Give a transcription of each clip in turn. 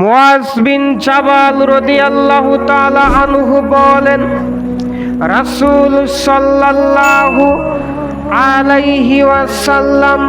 মুয়াজ বিন জাবাল রাদিয়াল্লাহু তাআলা আনহু বলেন রাসূল সাল্লাল্লাহু আলাইহি ওয়াসাল্লাম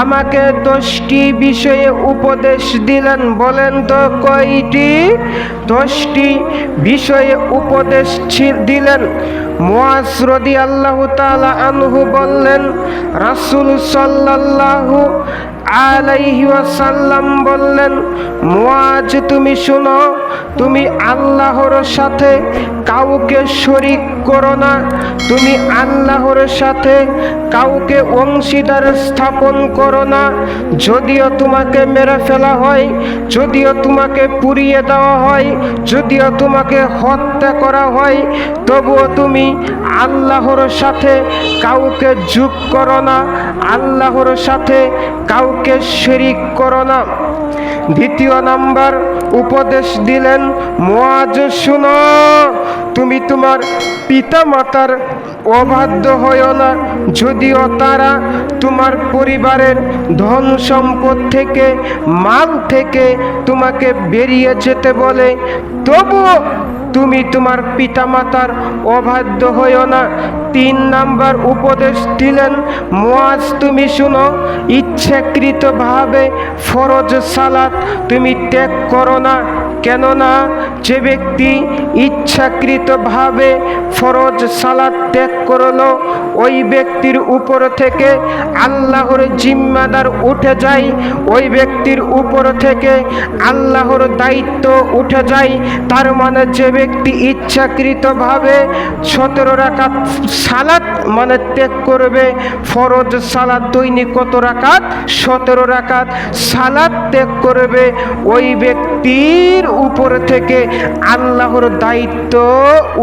আমাকে দশটি বিষয়ে উপদেশ দিলেন। বলেন তো কয়টি? দশটি বিষয়ে উপদেশ দিলেন। মুয়াজ রাদিয়াল্লাহু তাআলা আনহু বললেন, রাসূল সাল্লাল্লাহু আলাইহি ওয়াসাল্লাম বললেন মুয়াজ তুমি শুনো, তুমি আল্লাহর সাথে কাউকে শরিক করো না। তুমি আল্লাহর সাথে কাউকে অংশীদার স্থাপন করো না। যদিও তোমাকে মেরে ফেলা হয়, যদিও তোমাকে পুড়িয়ে দেওয়া হয়, যদিও তোমাকে হত্যা করা হয়, তবুও তুমি আল্লাহর সাথে কাউকে যোগ করো না, আল্লাহর সাথে কাউকে শরিক করো না। দ্বিতীয় নাম্বার উপদেশ দিলেন মোয়াজ শুনো, তুমি তোমার পিতা মাতার অবাধ্য হয় না। যদিও তারা তোমার পরিবারের ধন সম্পদ থেকে, মাল থেকে তোমাকে বেরিয়ে যেতে বলে, তবুও তুমি তোমার পিতামাতার অবাধ্য হইও না। তিন নাম্বার উপদেশ দিলেন মোয়াজ তুমি শুনো, ইচ্ছাকৃতভাবে ফরজ সালাত তুমি ত্যাগ করো না। কেননা যে ব্যক্তি ইচ্ছাকৃতভাবে ফরজ সালাত ত্যাগ করল ওই ব্যক্তির উপর থেকে আল্লাহর জিম্মাদার উঠে যায়, ওই ব্যক্তির উপর থেকে আল্লাহর দায়িত্ব উঠে যায়। তার মানে যে ব্যক্তি ইচ্ছাকৃতভাবে সতেরো রাকাত সালাত মানে ত্যাগ করবে, ফরজ সালাত দৈনিক কত রাকাত? সতেরো রাকাত সালাত ত্যাগ করবে। ওই ব্যক্তির উপর থেকে আল্লাহর দায়িত্ব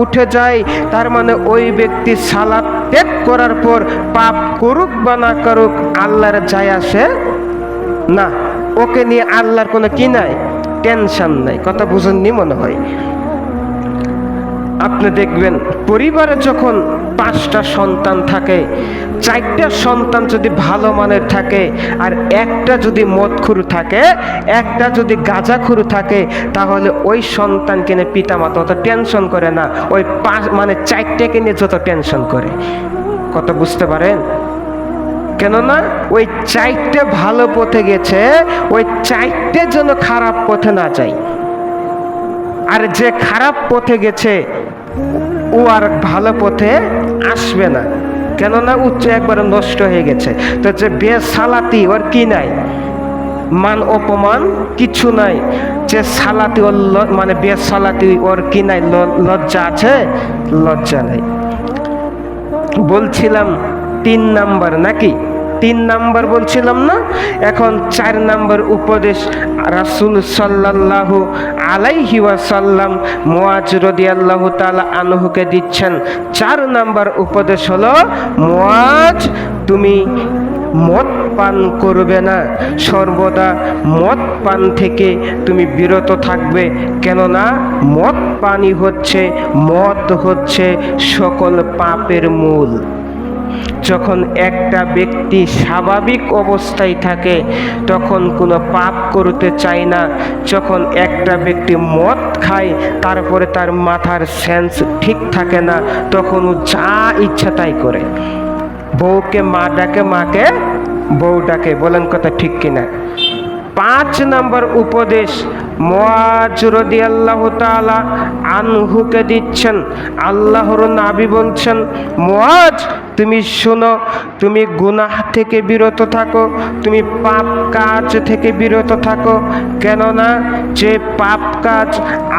উঠে যায়। তার মানে ওই ব্যক্তি সালাত ত্যাগ করার পর পাপ করুক বা না করুক, আল্লাহর যায় আসে না। ওকে নিয়ে আল্লাহর কোনো কি নাই? টেনশন নাই। কথা বুঝেননি মনে হয়। আপনি দেখবেন, পরিবারে যখন পাঁচটা সন্তান থাকে, চারটা সন্তান যদি ভালো মানের থাকে, আর একটা যদি মদখুরু থাকে, একটা যদি গাঁজাখুরু থাকে, তাহলে ওই সন্তানকে নিয়ে পিতামাতা অত টেনশন করে না। ওই পাঁচ মানে চারটাকে নিয়ে যত টেনশন করে। কত বুঝতে পারেন? কেননা, ওই চারটে ভালো পথে গেছে, ওই চারটে যেন খারাপ পথে না যায়। আর যে খারাপ পথে গেছে ও আর ভালো পথে আসবে না। কেননা উচ্চ একবারে নষ্ট হয়ে গেছে। তো যে বেসালাতি ওর কি নাই? মান অপমান কিছু নাই। যে সালাতি ওর মানে বেসালাতি ওর কি নাই? লজ্জা আছে? লজ্জা নাই। বলছিলাম তিন নাম্বার নাকি? তিন নাম্বার বলছিলাম না? এখন চার নাম্বার উপদেশ রাসুল সাল্লাল্লাহু আলাইহি ওয়াসাল্লাম মুয়াজ রাদিয়াল্লাহু তাআলা আনহুকে দিচ্ছেন। চার নাম্বার উপদেশ হলো মুয়াজ তুমি মদ পান করবে না। সর্বদা মদ পান থেকে তুমি বিরত থাকবে। কেননা মদ পানি হচ্ছে, মদ হচ্ছে সকল পাপের মূল। যখন একটা ব্যক্তি স্বাভাবিক অবস্থায় থাকে, তখন কোনো পাপ করতে চায় না। যখন একটা ব্যক্তি মদ খায়, তারপরে তার মাথার সেন্স ঠিক থাকে না, তখন ও যা ইচ্ছা তাই করে। বউকে মা ডাকে, মাকে বউ ডাকে, বলেন কথা ঠিক কিনা? পাঁচ নম্বর উপদেশ মোয়াজ রদিয়াল্লাহ তাআলা আনহুকে দিচ্ছেন, আল্লাহর নাবি বলছেন মোয়াজ তুমি শোনো, তুমি গুনাহ থেকে বিরত থাকো, তুমি পাপ কাজ থেকে বিরত থাকো। কেননা যে পাপ কাজ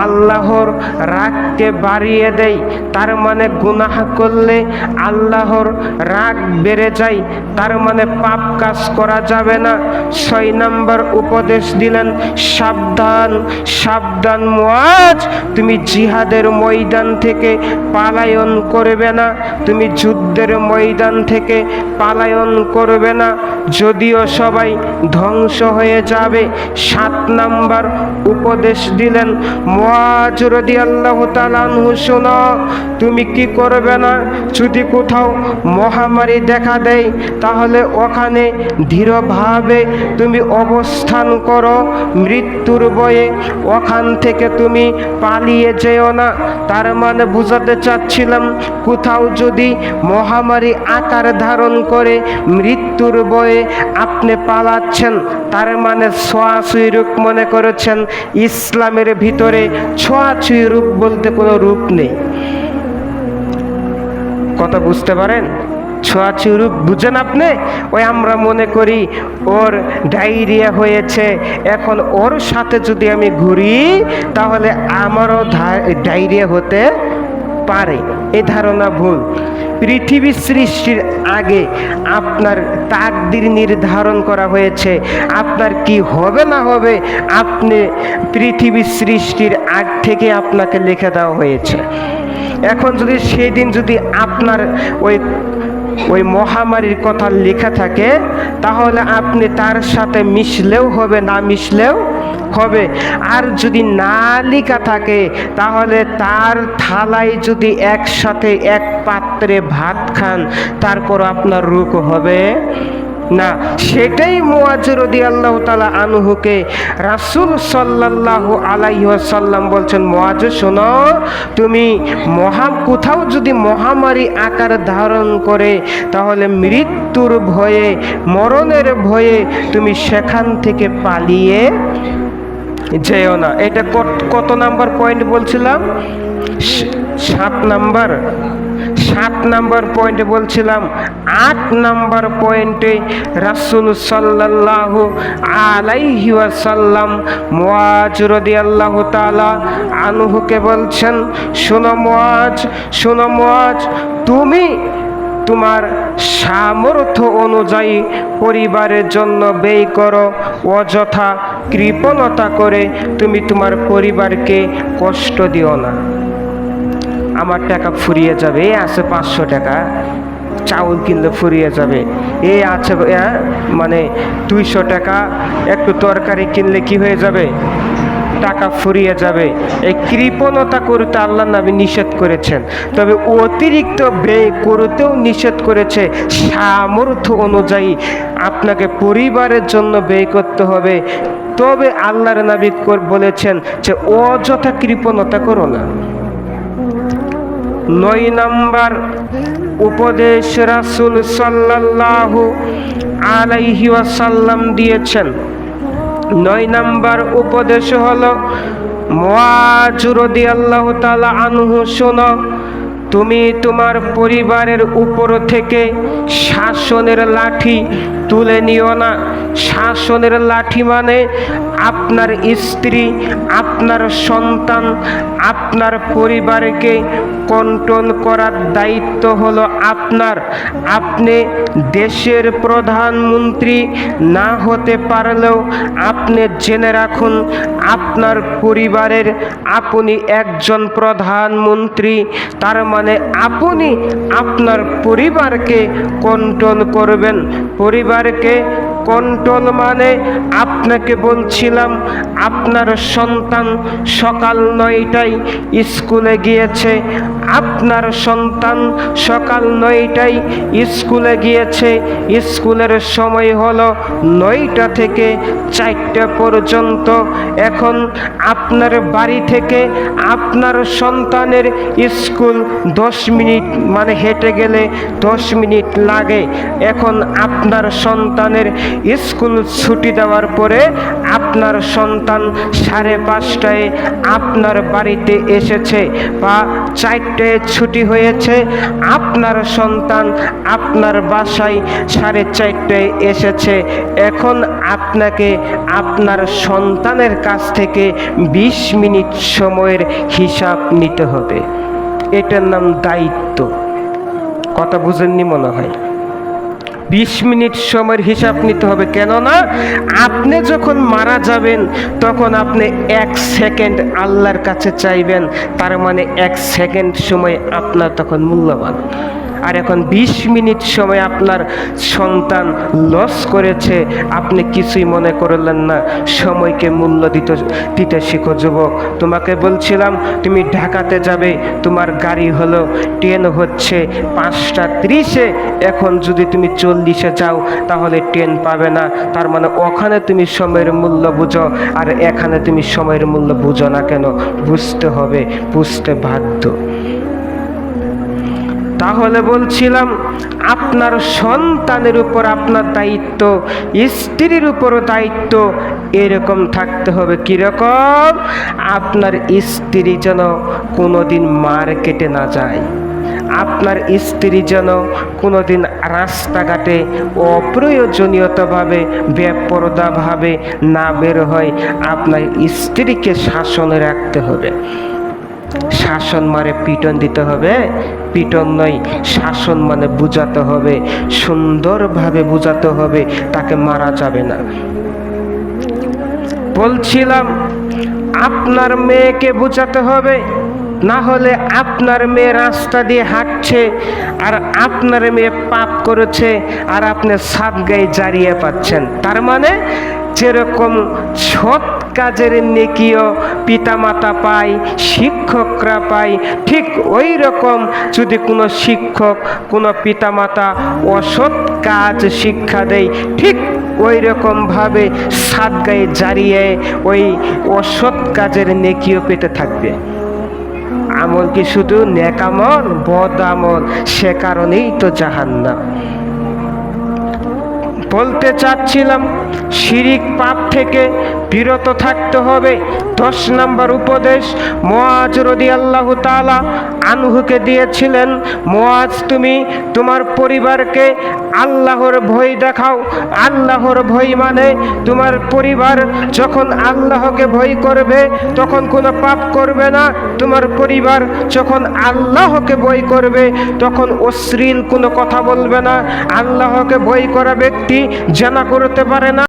আল্লাহর রাগকে বাড়িয়ে দেয়, তার মানে গুনাহ করলে আল্লাহর রাগ বেড়ে যায়, তার মানে পাপ কাজ করা যাবে না। ছয় নম্বর উপদেশ দিলেন, সাবধান সাবধান মুয়াজ তুমি জিহাদের ময়দান থেকে পালায়ন করবে না, তুমি যুদ্ধের ময়দান থেকে পালায়ন করবে না। যদিও সবাই ধ্বংস হয়ে যাবে, সাত নাম্বার উপদেশ দিলেন মোয়াজরদি আল্লাহ তালানহু তুমি কি করবে না? যদি কোথাও মহামারী দেখা দেয়, তাহলে ওখানে ধীরভাবে তুমি অবস্থান করো, মৃত্যুর বয়ে ওখান থেকে তুমি পালিয়ে যেও না। তার মানে বুঝাতে চাচ্ছিলাম, কোথাও যদি মহামারী আকার ধারণ করে, মৃত্যুর বয়ে আপনি পালাচ্ছেন, তার মানে ছোঁয়াছুঁই রূপ মনে করেছেন, ইসলামের ভিতরে ছোঁয়াছুঁই রূপ বলতে কোনো রূপ নেই। কথা বুঝতে পারেন? ছোঁয়াছুঁই রূপ বুঝেন আপনি? ওই আমরা মনে করি ওর ডায়রিয়া হয়েছে, এখন ওর সাথে যদি আমি ঘুরি, তাহলে আমারও ডায়রিয়া হতে পারে। এ ধারণা ভুল। পৃথিবী সৃষ্টির আগে আপনার তাকদির নির্ধারণ করা হয়েছে। আপনার কি হবে না হবে, আপনি পৃথিবী সৃষ্টির আগ থেকে আপনাকে লিখে দেওয়া হয়েছে। এখন যদি সেদিন যদি আপনার ওই ওই মহামারীর কথা লেখা থাকে, তাহলে আপনি তার সাথে মিশলেও হবে, না মিশলেও হবে। আর যদি না লেখা থাকে, তাহলে তার থালায় যদি একসাথে এক পাত্রে ভাত খান তারপর আপনার রোগ হবে। না, সেটাই মোয়াজরদি আল্লাহ তালা আনহুকে রাসুল সাল্লাহ আলাইসাল্লাম বলছেন মোয়াজ শোনো, তুমি মহা কোথাও যদি মহামারী আকার ধারণ করে, তাহলে মৃত্যুর ভয়ে, মরণের ভয়ে তুমি সেখান থেকে পালিয়ে যেও না। এটা কত নাম্বার পয়েন্ট বলছিলাম? সাত নাম্বার। সাত নাম্বার পয়েন্টে বলছিলাম। আট নাম্বার পয়েন্টে রাসুল সাল্লাহ আলাইহি ওয়াসাল্লাম মোয়াজ রদি আল্লাহ তালা আনুহুকে বলছেন, শোনো মোয়াজ শোনো মোয়াজ তুমি তোমার সামর্থ্য অনুযায়ী পরিবারের জন্য ব্যয় করো। অযথা কৃপণতা করে তুমি তোমার পরিবারকে কষ্ট দিও না। আমার টাকা ফুরিয়ে যাবে এ আছে পাঁচশো টাকা। চাউল কিনলে ফুরিয়ে যাবে এ আছে মানে দুইশো টাকা। একটু তরকারি কিনলে কি হয়ে যাবে? টাকা ফুরিয়ে যাবে। এই কৃপণতা করতে আল্লাহ নবী নিষেধ করেছেন। তবে অতিরিক্ত ব্যয় করতেও নিষেধ করেছে। সামর্থ্য অনুযায়ী আপনাকে পরিবারের জন্য ব্যয় করতে হবে। তবে আল্লাহর নবী বলেছেন যে অযথা কৃপণতা করো না। নয় নাম্বার উপদেশ রাসুল সাল্লাল্লাহু আলাইহি ওয়াসাল্লাম দিয়েছেন। নয় নাম্বার উপদেশ হলো মোয়াজুরদি আল্লাহ তালা আনহু শোনো তুমি তোমার পরিবারের উপর থেকে শাসনের লাঠি তুলে নিও না। শাসনের লাঠি মানে আপনার স্ত্রী, আপনার সন্তান, আপনার পরিবারকে কন্ট্রোল করার দায়িত্ব হলো আপনার। আপনি দেশের প্রধানমন্ত্রী না হতে পারলেও আপনি জেনে রাখুন, আপনার পরিবারের আপনি একজন প্রধানমন্ত্রী, তার মানে আপনি আপনার পরিবারকে কন্ট্রোল করবেন। পরিবারকে কন্ট্রোল মানে আপনাকে বলছিলাম, আপনার সন্তান সকাল নয়টায় স্কুলে গিয়েছে। আপনার সন্তান সকাল নয়টায় স্কুলে গিয়েছে। স্কুলের সময় হলো নয়টা থেকে চারটা পর্যন্ত। এখন আপনার বাড়ি থেকে আপনার সন্তানের স্কুল দশ মিনিট মানে হেঁটে গেলে দশ মিনিট লাগে। এখন আপনার সন্তানের স্কুল ছুটি দেওয়ার পরে আপনার সন্তান সাড়ে পাঁচটায় আপনার বাড়িতে এসেছে বা চারটায় ছুটি হয়েছে। আপনার সন্তান আপনার বাসায় সাড়ে চারটায় এসেছে। এখন আপনাকে আপনার সন্তানের কাছ থেকে বিশ মিনিট সময়ের হিসাব নিতে হবে। এটার নাম দায়িত্ব। কথা বুঝেননি মনে হয়। বিশ মিনিট সময়ের হিসাব নিতে হবে, কেননা আপনি যখন মারা যাবেন, তখন আপনি এক সেকেন্ড আল্লাহর কাছে চাইবেন, তার মানে এক সেকেন্ড সময় আপনার তখন মূল্যবান। আর এখন বিশ মিনিট সময় আপনার সন্তান লস করেছে, আপনি কিছুই মনে করলেন না, সময়কে মূল্য দিতে দিতে শিখো যুবক। তোমাকে বলছিলাম, তুমি ঢাকাতে যাবে, তোমার গাড়ি হলো ট্রেন হচ্ছে, পাঁচটা ত্রিশে, এখন যদি তুমি চল্লিশে যাও, তাহলে ট্রেন পাবে না। তার মানে ওখানে তুমি সময়ের মূল্য বুঝো, আর এখানে তুমি সময়ের মূল্য বুঝো না কেন? বুঝতে হবে, বুঝতে বাধ্য। তাহলে বলছিলাম, আপনার সন্তানের উপর আপনার দায়িত্ব, স্ত্রীর উপরও দায়িত্ব, এরকম থাকতে হবে কীরকম? আপনার স্ত্রী যেন কোনোদিন মার্কেটে না যায়। আপনার স্ত্রী যেন কোনোদিন রাস্তাঘাটে অপ্রয়োজনীয়তাভাবে, বেপরদাভাবে না বের হয়, আপনার স্ত্রীকে শাসনে রাখতে হবে। শাসন মানে পিটন দিতে হবে। পিটন নয়, শাসন মানে বুঝাতে হবে। সুন্দরভাবে বুঝাতে হবে, তাকে মারা যাবে না। বলছিলাম, আপনার মেয়েকে বোঝাতে হবে, না হলে আপনার মেয়ে রাস্তা দিয়ে হাঁটছে, আর আপনার মেয়ে পাপ করেছে, আর আপনি সাত গায়ে জারিয়ে পাচ্ছেন। তার মানে যেরকম সৎ কাজের নেকিও পিতামাতা পায়, শিক্ষকরা পায়। ঠিক ওই রকম যদি কোনো শিক্ষক, কোনো পিতামাতা অসৎ কাজ শিক্ষা দেয়, ঠিক ওই রকমভাবে সাত গায়ে জারিয়ে ওই অসৎ কাজের নেকিও পেতে থাকবে। আমল কি শুধু নেকামল বদ আমল? সে কারণেই তো জাহান্নাম। বলতে চাচ্ছিলাম শিরিক পাপ থেকে বিরত থাকতে হবে। দশ নম্বর উপদেশ মোয়াজ রদি আল্লাহ তালা আনহুকে দিয়েছিলেন মোয়াজ তুমি তোমার পরিবারকে আল্লাহর ভয় দেখাও। আল্লাহর ভয় মানে তোমার পরিবার যখন আল্লাহকে ভয় করবে, তখন কোনো পাপ করবে না। তোমার পরিবার যখন আল্লাহকে ভয় করবে, তখন অশ্লীল কোনো কথা বলবে না। আল্লাহকে ভয় করা ব্যক্তি জানা করতে পারে না।